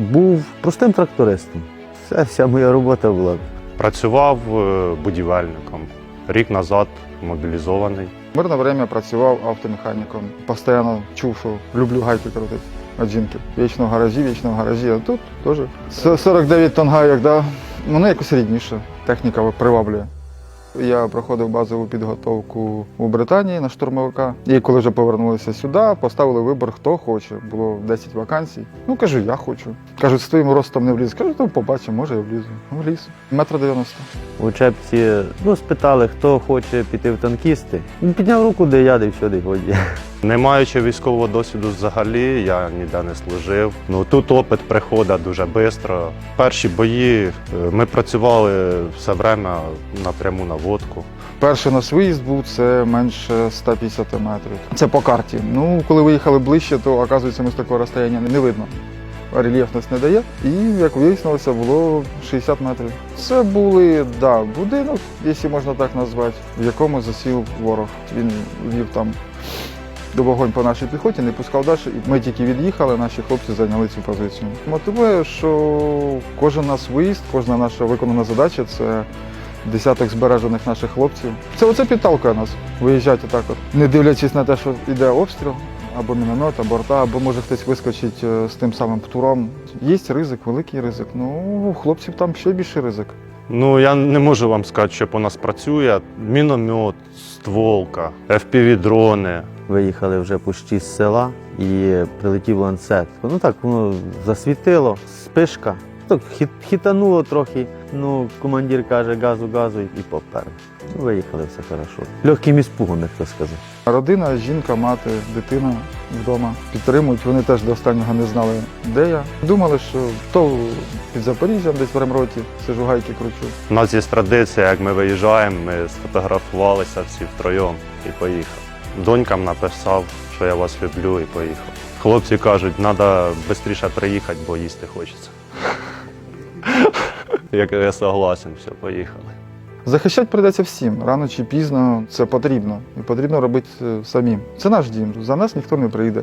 Був простим трактористом. Все, вся моя робота була. Працював е, будівельником. Рік назад мобілізований. Мирне время працював автомеханіком. Постійно чув, що люблю гайки крутити. Від жінки. Вічно в гаражі, вічно в гаражі. А тут теж. С- 49 тонн гайок, да. Воно якось рідніше. Техніка приваблює. Я проходив базову підготовку у Британії на штурмовика. І коли вже повернулися сюди, поставили вибір, хто хоче. Було 10 вакансій. Ну кажу, я хочу. Кажуть, з твоїм ростом не вліз. Кажу, то побачимо, може я влізу. Ну, вліз. Метр дев'яносто. В учебці ну, спитали, хто хоче піти в танкісти. Підняв руку, де я, де все, де годі. Не маючи військового досвіду взагалі, я ніде не служив. Ну тут опит приходить дуже швидко. Перші бої е, ми працювали все время напряму на водку. Перший наш виїзд був це менше 150 метрів. Це по карті. Ну, коли виїхали ближче, то оказується, ми з такого розстояння не видно. Рельєф нас не дає. І як вияснилося, було 60 метрів. Це були да, будинок, якщо можна так назвати, в якому засів ворог. Він вів там до вогонь по нашій піхоті, не пускав далі. І ми тільки від'їхали, наші хлопці зайняли цю позицію. Мотивує, що кожен наш виїзд, кожна наша виконана задача це десяток збережених наших хлопців. Це оце підталкує нас виїжджати так от, не дивлячись на те, що йде обстріл, або міномет, або рта, або може хтось вискочить е, з тим самим птуром. Є ризик, великий ризик. Ну, у хлопців там ще більший ризик. Ну я не можу вам сказати, що по нас працює. Міномет, стволка, FPV-дрони. Виїхали вже почти з села і прилетів ланцет. Ну так, воно засвітило, спишка. Так, хіт, хітануло трохи. Ну, командир каже газу, газу і поперли. Ну, виїхали, все хорошо. Легким іспугом, як то сказав. Родина, жінка, мати, дитина вдома підтримують. Вони теж до останнього не знали, де я. Думали, що то під Запоріжжям, десь в ремроті, сижу гайки кручу. У нас є традиція, як ми виїжджаємо, ми сфотографувалися всі втроєм і поїхали. Донькам написав, що я вас люблю, і поїхав. Хлопці кажуть, треба швидше приїхати, бо їсти хочеться. Я я согласен, все, поїхали. Захищати прийдеться всім. Рано чи пізно це потрібно. І потрібно робити е, самим. Це наш дім. За нас ніхто не прийде.